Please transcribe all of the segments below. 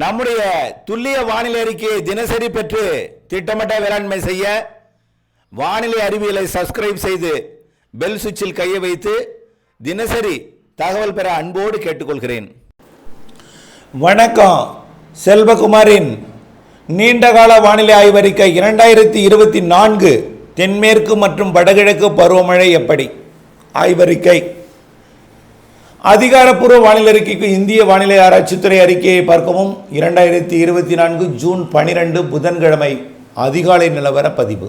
நம்முடைய துல்லிய வானிலை அறிக்கையை தினசரி பெற்று திட்டமிட்ட வேளாண்மை செய்ய வானிலை அறிவியலை சப்ஸ்கிரைப் செய்து பெல் சுவிட்சில் கையை வைத்து தினசரி தகவல் பெற அன்போடு கேட்டுக்கொள்கிறேன். வணக்கம். செல்வகுமாரின் நீண்டகால வானிலை ஆய்வறிக்கை இரண்டாயிரத்தி இருபத்தி நான்கு தென்மேற்கு மற்றும் வடகிழக்கு பருவமழை எப்படி? ஆய்வறிக்கை அதிகாரப்பூர்வ வானிலை அறிக்கைக்கு இந்திய வானிலை ஆராய்ச்சித்துறை அறிக்கையை பார்க்கவும். இரண்டாயிரத்தி இருபத்தி நான்கு ஜூன் பனிரெண்டு புதன்கிழமை அதிகாலை நிலவர பதிவு.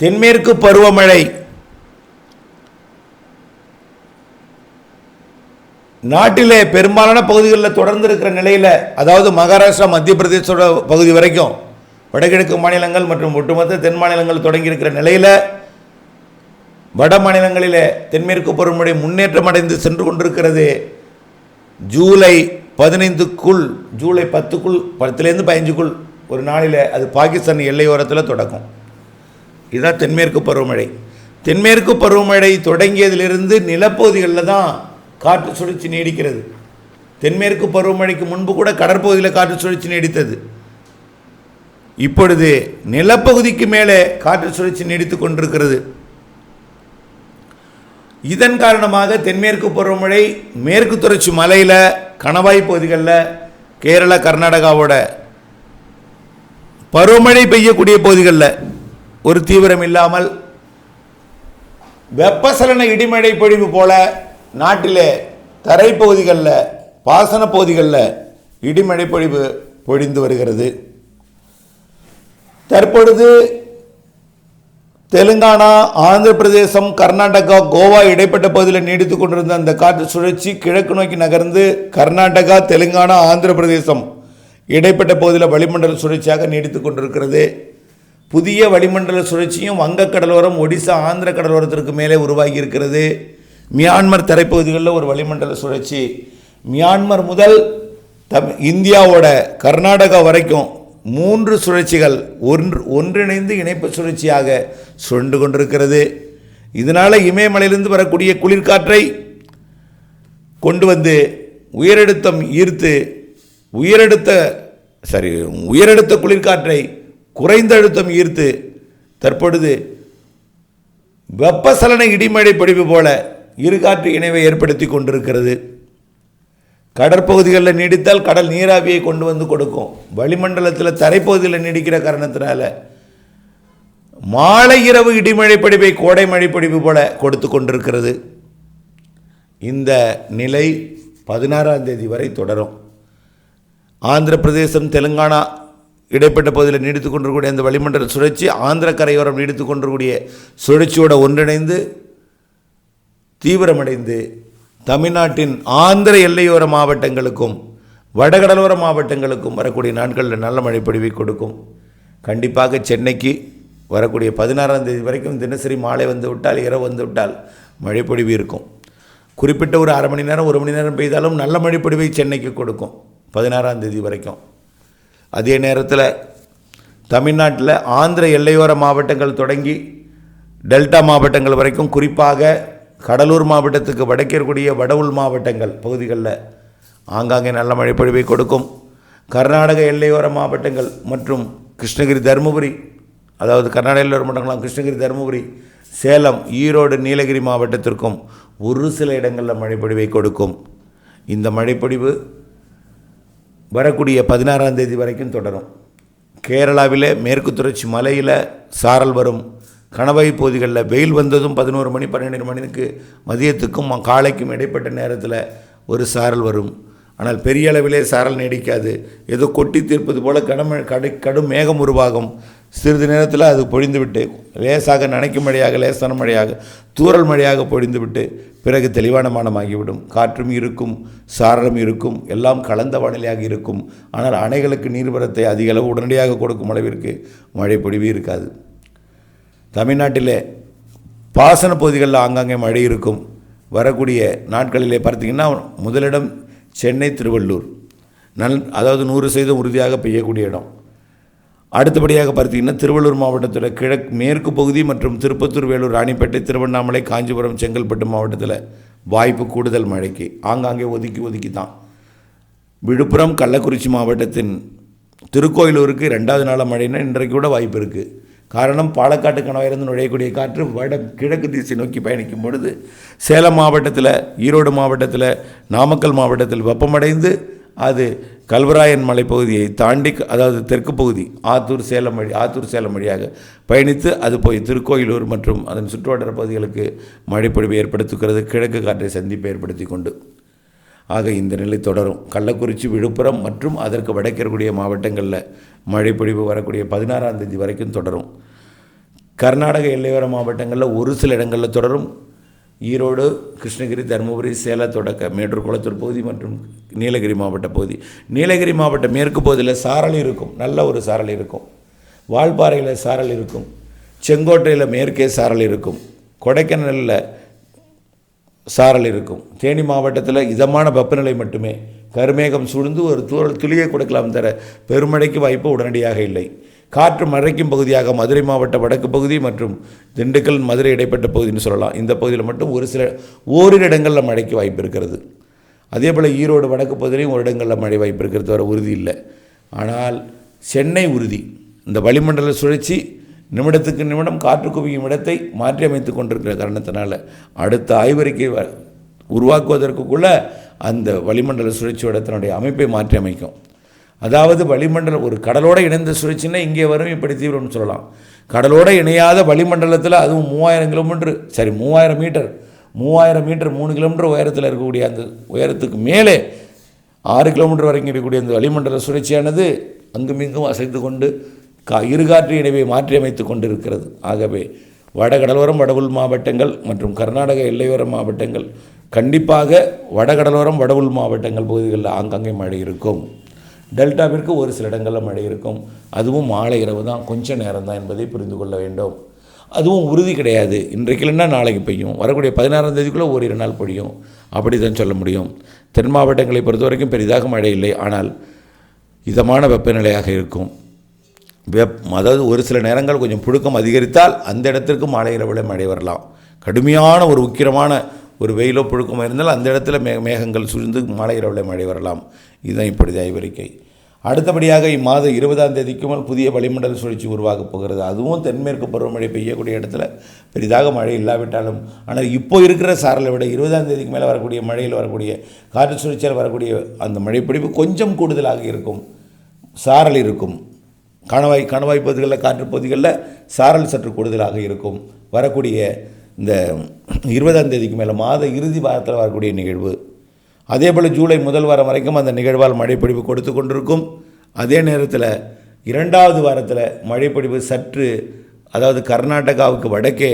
தென்மேற்கு பருவமழை. நாட்டிலே பெரும்பாலான பகுதிகளில் தொடர்ந்து இருக்கிற நிலையில் அதாவது மகாராஷ்டிரா மத்திய பிரதேசோட பகுதி வரைக்கும் வடகிழக்கு மாநிலங்கள் மற்றும் ஒட்டுமொத்த தென் மாநிலங்கள் தொடங்கியிருக்கிற நிலையில் வட மாநிலங்களிலே தென்மேற்கு பருவமழை முன்னேற்றம் அடைந்து சென்று கொண்டிருக்கிறது. ஜூலை பதினைந்துக்குள் ஜூலை பத்துக்குள் பத்துலேருந்து பதினஞ்சுக்குள் ஒரு நாளில் அது பாகிஸ்தான் எல்லையோரத்தில் தொடக்கும். இதுதான் தென்மேற்கு பருவமழை. தென்மேற்கு பருவமழை தொடங்கியதிலிருந்து நிலப்பகுதிகளில் தான் காற்று சுழற்சி நீடிக்கிறது. தென்மேற்கு பருவமழைக்கு முன்பு கூட கடற்பகுதியில் காற்று சுழற்சி நீடித்தது. இப்பொழுது நிலப்பகுதிக்கு மேலே காற்று சுழற்சி நீடித்து கொண்டிருக்கிறது. இதன் காரணமாக தென்மேற்கு பருவமழை மேற்கு தொடர்ச்சி மலையில் கணவாய் பகுதிகளில் கேரள கர்நாடகாவோட பருவமழை பெய்யக்கூடிய பகுதிகளில் ஒரு தீவிரம் இல்லாமல் வெப்பசலன இடிமழை பொழிவு போல நாட்டிலே தரைப்பகுதிகளில் பாசன பகுதிகளில் இடிமழை பொழிவு பொழிந்து வருகிறது. தற்பொழுது தெலுங்கானா ஆந்திர பிரதேசம் கர்நாடகா கோவா இடைப்பட்ட பகுதியில் நீடித்துக் கொண்டிருந்த அந்த காற்று சுழற்சி கிழக்கு நோக்கி நகர்ந்து கர்நாடகா தெலுங்கானா ஆந்திர பிரதேசம் இடைப்பட்ட பகுதியில் வளிமண்டல சுழற்சியாக நீடித்துக் கொண்டிருக்கிறது. புதிய வளிமண்டல சுழற்சியும் வங்கக் கடலோரம் ஒடிசா ஆந்திர கடலோரத்திற்கு மேலே உருவாகி இருக்கிறது. மியான்மர் தரைப்பகுதிகளில் ஒரு வளிமண்டல சுழற்சி. மியான்மர் முதல் தம் இந்தியாவோட கர்நாடகா வரைக்கும் மூன்று சுழற்சிகள் ஒன்று ஒன்றிணைந்து இணைப்பு சுழற்சியாக சுழண்டு கொண்டிருக்கிறது. இதனால் இமயமலையிலிருந்து வரக்கூடிய குளிர்காற்றை கொண்டு வந்து உயரழுத்தம் ஈர்த்து உயரடுத்த சரி உயரடுத்த குளிர்காற்றை குறைந்த அழுத்தம் ஈர்த்து தற்பொழுது வெப்பசலன இடிமழை பொழிவு போல இருகாற்று இணைவை ஏற்படுத்தி கொண்டிருக்கிறது. கடற்பகுதிகளில் நீடித்தால் கடல் நீராவியை கொண்டு வந்து கொடுக்கும். வளிமண்டலத்தில் தரைப்பகுதியில் நீடிக்கிற காரணத்தினால மாலை இரவு இடிமழை பொழிவை கோடை மழை பொழிவு போல கொடுத்து கொண்டிருக்கிறது. இந்த நிலை பதினாறாம் தேதி வரை தொடரும். ஆந்திர பிரதேசம் தெலுங்கானா இடைப்பட்ட பகுதியில் நீடித்து கொண்டிருக்கூடிய அந்த வளிமண்டல சுழற்சி ஆந்திர கரையோரம் நீடித்து கொண்டிருக்கூடிய சுழற்சியோட ஒன்றிணைந்து தீவிரமடைந்து தமிழ்நாட்டின் ஆந்திர எல்லையோர மாவட்டங்களுக்கும் வடகடலோர மாவட்டங்களுக்கும் வரக்கூடிய நாட்களில் நல்ல மழை பொழிவை கொடுக்கும். கண்டிப்பாக சென்னைக்கு வரக்கூடிய பதினாறாம் தேதி வரைக்கும் தினசரி மாலை வந்து விட்டால் இரவு வந்து விட்டால் மழை பொழிவு இருக்கும். குறிப்பிட்ட ஒரு அரை மணி நேரம் ஒரு மணி நேரம் பெய்தாலும் நல்ல மழை பொழிவை சென்னைக்கு கொடுக்கும் பதினாறாம் தேதி வரைக்கும். அதே நேரத்தில் தமிழ்நாட்டில் ஆந்திர எல்லையோர மாவட்டங்கள் தொடங்கி டெல்டா மாவட்டங்கள் வரைக்கும் குறிப்பாக கடலூர் மாவட்டத்துக்கு வடக்கே வடவுள் மாவட்டங்கள் பகுதிகளில் ஆங்காங்கே நல்ல மழைப்பொழிவை கொடுக்கும். கர்நாடக எல்லையோர மாவட்டங்கள் மற்றும் கிருஷ்ணகிரி தருமபுரி அதாவது கர்நாடக எல்லையோர மாவட்டங்களாம் கிருஷ்ணகிரி தருமபுரி சேலம் ஈரோடு நீலகிரி மாவட்டத்திற்கும் ஒரு சில இடங்களில் மழைப்பொழிவை கொடுக்கும். இந்த மழைப்பொழிவு வரக்கூடிய பதினாறாம் தேதி வரைக்கும் தொடரும். கேரளாவிலே மேற்கு தொடர்ச்சி மலையில் சாரல் வரும். கணவாய் பகுதிகளில் வெயில் வந்ததும் பதினோரு மணி பன்னெண்டு மணிக்கு மதியத்துக்கும் காலைக்கும் இடைப்பட்ட நேரத்தில் ஒரு சாரல் வரும். ஆனால் பெரிய அளவிலே சாரல் நீடிக்காது. ஏதோ கொட்டி தீர்ப்பது போல் கனம கடு கடும் மேகம் உருவாகும். சிறிது நேரத்தில் அது பொழிந்துவிட்டு லேசாக நனைக்கும் மழையாக லேசான மழையாக தூரல் மழையாக பொழிந்துவிட்டு பிறகு தெளிவான மானமாகிவிடும். காற்றும் இருக்கும் சாரலும் இருக்கும் எல்லாம் கலந்த வானிலையாக இருக்கும். ஆனால் அணைகளுக்கு நீர்வரத்தை அதிக அளவு உடனடியாக கொடுக்கும் அளவிற்கு மழை பொழிவு இருக்காது. தமிழ்நாட்டிலே பாசன பகுதிகளில் ஆங்காங்கே மழை இருக்கும். வரக்கூடிய நாட்களிலே பார்த்தீங்கன்னா முதலிடம் சென்னை திருவள்ளூர். நல் அதாவது நூறு சதவீதம் உறுதியாக பெய்யக்கூடிய இடம். அடுத்தபடியாக பார்த்தீங்கன்னா திருவள்ளூர் மாவட்டத்தில் கிழக்கு மேற்கு பகுதி மற்றும் திருப்பத்தூர் வேலூர் ராணிப்பேட்டை திருவண்ணாமலை காஞ்சிபுரம் செங்கல்பட்டு மாவட்டத்தில் வாய்ப்பு கூடுதல் மழைக்கு. ஆங்காங்கே ஒதுக்கி ஒதுக்கி தான். விழுப்புரம் கள்ளக்குறிச்சி மாவட்டத்தின் திருக்கோயிலூருக்கு ரெண்டாவது நாள் மழைன்னா இன்றைக்கு கூட வாய்ப்பு இருக்குது காரணம் பாலக்காட்டு கணவாயிலிருந்து நுழையக்கூடிய காற்று வட கிழக்கு திசை நோக்கி பயணிக்கும் பொழுது சேலம் மாவட்டத்தில் ஈரோடு மாவட்டத்தில் நாமக்கல் மாவட்டத்தில் வெப்பமடைந்து அது கல்வராயன் மலைப்பகுதியை தாண்டி அதாவது தெற்கு பகுதி ஆத்தூர் சேலம் வழி ஆத்தூர் சேலம் வழியாக பயணித்து அது போய் திருக்கோயிலூர் மற்றும் அதன் சுற்றுவட்டார பகுதிகளுக்கு மழைப்பொழிவு ஏற்படுத்துகிறது. கிழக்கு காற்றை சந்திப்பை ஏற்படுத்தி கொண்டு ஆக இந்த நிலை தொடரும். கள்ளக்குறிச்சி விழுப்புரம் மற்றும் அதற்கு வடக்கு மாவட்டங்களில் மாவட்டங்களில் மழைப்பொழிவு வரக்கூடிய பதினாறாம் தேதி வரைக்கும் தொடரும். கர்நாடக எல்லையோர மாவட்டங்களில் ஒரு சில இடங்களில் தொடரும். ஈரோடு கிருஷ்ணகிரி தருமபுரி சேலம் தொடக்க மேட்டூர் குளத்தூர் பகுதி மற்றும் நீலகிரி மாவட்ட பகுதி. நீலகிரி மாவட்ட மேற்கு பகுதியில் சாரல் இருக்கும். நல்ல ஒரு சாரல் இருக்கும். வால்பாறையில் சாரல் இருக்கும். செங்கோட்டையில் மேற்கே சாரல் இருக்கும். கொடைக்கானலில் சாரல் இருக்கும். தேனி மாவட்டத்தில் இதமான வெப்பநிலை மட்டுமே. கருமேகம் சூழ்ந்து ஒரு தூரல் துளியை கொடுக்கலாம் தர பெருமழைக்கு வாய்ப்பு உடனடியாக இல்லை. காற்று மறைக்கும் பகுதியாக மதுரை மாவட்ட வடக்கு பகுதி மற்றும் திண்டுக்கல் மதுரை இடைப்பட்ட பகுதின்னு சொல்லலாம். இந்த பகுதியில் மட்டும் ஒரு சில ஓரிரு இடங்களில் மழைக்கு வாய்ப்பு இருக்கிறது. அதே போல் ஈரோடு வடக்கு பகுதியிலையும் ஒரு இடங்களில் மழை வாய்ப்பு இருக்கிறது வர உறுதி இல்லை. ஆனால் சென்னை உறுதி. இந்த வளிமண்டல சுழற்சி நிமிடத்துக்கு நிமிடம் காற்று குவியும் இடத்தை மாற்றி அமைத்து கொண்டிருக்கிற காரணத்தினால அடுத்த ஆய்வறிக்கை வ- உருவாக்குவதற்குள்ள அந்த வளிமண்டல சுழற்சியோட தன்னுடைய அமைப்பை மாற்றி அமைக்கும். அதாவது வளிமண்டலம் ஒரு கடலோடு இணைந்த சுழற்சின்னா இங்கே வரும் இப்படி தீவிரம்னு சொல்லலாம். கடலோடு இணையாத வளிமண்டலத்தில் அதுவும் மூவாயிரம் கிலோமீட்டர் சரி மூவாயிரம் மீட்டர் மூவாயிரம் மீட்டர் மூணு கிலோமீட்டர் உயரத்தில் இருக்கக்கூடிய அந்த உயரத்துக்கு மேலே ஆறு கிலோமீட்டர் வரைக்கும் இருக்கக்கூடிய அந்த வளிமண்டல சுழற்சியானது அங்குமிங்கும் அசைத்து கொண்டு கா இருகாற்று இணைவை மாற்றியமைத்து கொண்டிருக்கிறது. ஆகவே வடகடலோரம் வடவுள் மாவட்டங்கள் மற்றும் கர்நாடக எல்லையோர மாவட்டங்கள் கண்டிப்பாக வடகடலோரம் வடவுள் மாவட்டங்கள் பகுதிகளில் ஆங்காங்கே மழை இருக்கும். டெல்டாவிற்கு ஒரு சில இடங்களில் மழை இருக்கும். அதுவும் மாலை இரவு தான். கொஞ்சம் நேரம் தான் என்பதை புரிந்து கொள்ள வேண்டும். அதுவும் உறுதி கிடையாது. இன்றைக்கு இல்லைன்னா நாளைக்கு பெய்யும். வரக்கூடிய பதினாறாம் தேதிக்குள்ளே ஓரிரு நாள் பொழியும். அப்படி தான் சொல்ல முடியும். தென் மாவட்டங்களை பொறுத்த வரைக்கும் பெரிதாக மழை இல்லை. ஆனால் இதமான வெப்பநிலையாக இருக்கும். வெப் அதாவது ஒரு சில நேரங்கள் கொஞ்சம் புழுக்கம் அதிகரித்தால் அந்த இடத்திற்கு மாலை இரவில் மழை வரலாம். கடுமையான ஒரு உக்கிரமான ஒரு வெயிலோ புழுக்கமோ இருந்தால் அந்த இடத்துல மே மேகங்கள் சூழ்ந்து மாலை இரவில் மழை வரலாம். இதுதான் இப்படி ஆய்வறிக்கை அடுத்தபடியாக இம்மாதம் இருபதாம் தேதிக்கு மேல் புதிய வளிமண்டல சுழற்சி உருவாகப் போகிறது. அதுவும் தென்மேற்கு பருவமழை பெய்யக்கூடிய இடத்துல பெரிதாக மழை இல்லாவிட்டாலும் ஆனால் இப்போ இருக்கிற சாரலை விட இருபதாம் தேதிக்கு மேலே வரக்கூடிய மழையில் வரக்கூடிய காற்று சுழற்சியால் வரக்கூடிய அந்த மழைப்பிடிப்பு கொஞ்சம் கூடுதலாக இருக்கும். சாரல் இருக்கும். கணவாய் கணவாய் பகுதிகளில் காற்று பகுதிகளில் சாரல் சற்று கூடுதலாக இருக்கும். வரக்கூடிய இந்த இருபதாம் தேதிக்கு மேலே மாத இறுதி வாரத்தில் வரக்கூடிய நிகழ்வு. அதே போல் ஜூலை முதல் வாரம் வரைக்கும் அந்த நிகழ்வால் மழைப்பிடிப்பு கொடுத்து கொண்டிருக்கும். அதே நேரத்தில் இரண்டாவது வாரத்தில் மழைப்பிடிப்பு சற்று அதாவது கர்நாடகாவுக்கு வடக்கே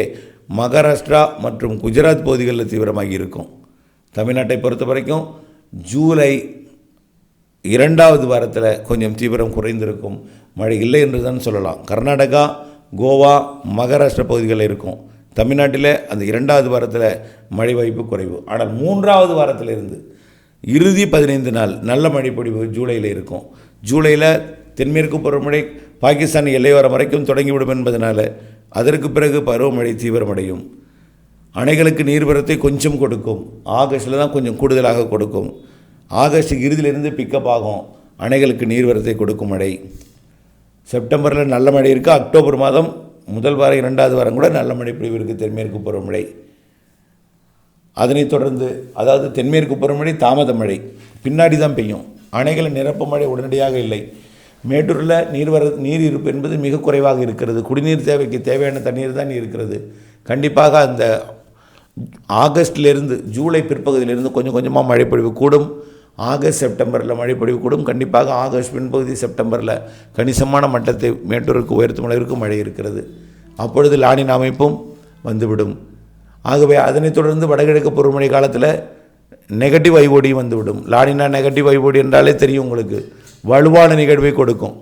மகாராஷ்டிரா மற்றும் குஜராத் பகுதிகளில் தீவிரமாக இருக்கும். தமிழ்நாட்டை பொறுத்த வரைக்கும் ஜூலை இரண்டாவது வாரத்தில் கொஞ்சம் தீவிரம் குறைந்திருக்கும். மழை இல்லை என்று தான் சொல்லலாம். கர்நாடகா கோவா மகாராஷ்டிரா பகுதிகளில் இருக்கும். தமிழ்நாட்டில் அந்த இரண்டாவது வாரத்தில் மழை வாய்ப்பு குறைவு. ஆனால் மூன்றாவது வாரத்தில் இருந்து இறுதி பதினைந்து நாள் நல்ல மழைப்பொடிவு ஜூலையில் இருக்கும். ஜூலையில் தென்மேற்கு பருவமழை பாகிஸ்தான் எல்லையோரம் வரைக்கும் தொடங்கிவிடும் என்பதனால் அதற்கு பிறகு பருவமழை தீவிரமடையும். அணைகளுக்கு நீர்வரத்தை கொஞ்சம் கொடுக்கும். ஆகஸ்டில் தான் கொஞ்சம் கூடுதலாக கொடுக்கும். ஆகஸ்ட் இறுதியிலிருந்து பிக்கப் ஆகும். அணைகளுக்கு நீர்வரத்தை கொடுக்கும் மழை செப்டம்பரில் நல்ல மழை இருக்குது அக்டோபர் மாதம் முதல் வாரம் இரண்டாவது வாரம் கூட நல்ல மழை பொழிவு இருக்குது தென்மேற்கு பருவமழை அதனைத் தொடர்ந்து அதாவது தென்மேற்கு பருவமழை தாமத மழை. பின்னாடி தான் பெய்யும். அணைகளை நிரப்ப மழை உடனடியாக இல்லை. மேட்டூரில் நீர்வர நீர் இருப்பு என்பது மிக குறைவாக இருக்கிறது. குடிநீர் தேவைக்கு தேவையான தண்ணீர் தான் இருக்கிறது. கண்டிப்பாக அந்த ஆகஸ்ட்லேருந்து ஜூலை பிற்பகுதியிலிருந்து கொஞ்சம் கொஞ்சமாக மழைப்பொழிவு கூடும். ஆகஸ்ட் செப்டம்பரில் மழைப்பொழிவு கூடும் கண்டிப்பாக ஆகஸ்ட் பின்பகுதி செப்டம்பரில் கணிசமான மட்டத்தை மேட்டூருக்கு உயர்த்தும் அளவிற்கு மழை இருக்கிறது. அப்பொழுது லானின் அமைப்பும் வந்துவிடும். ஆகவே அதனைத் தொடர்ந்து வடகிழக்கு பருவமழை காலத்தில் நெகட்டிவ் ஐஓடி வந்துவிடும். லானினா நெகட்டிவ் ஐஓடி என்றாலே தெரியும் உங்களுக்கு. வலுவான நிகழ்வை கொடுக்கும்.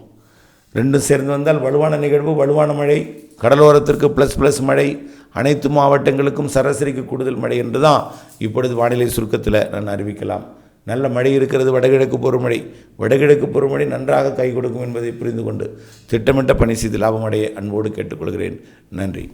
ரெண்டும் சேர்ந்து வந்தால் வலுவான நிகழ்வு வலுவான மழை கடலோரத்திற்கு ப்ளஸ் ப்ளஸ் மழை அனைத்து மாவட்டங்களுக்கும் சராசரிக்கு கூடுதல் மழை என்று தான் இப்பொழுது வானிலை சுருக்கத்தில் நான் அறிவிக்கலாம். நல்ல மழை இருக்கிறது வடகிழக்கு பருவமழை வடகிழக்கு பருவமழை நன்றாக கை கொடுக்கும் என்பதை புரிந்து கொண்டு திட்டமிட்ட பணி செய்து லாபமடைய அன்போடு கேட்டுக்கொள்கிறேன். நன்றி.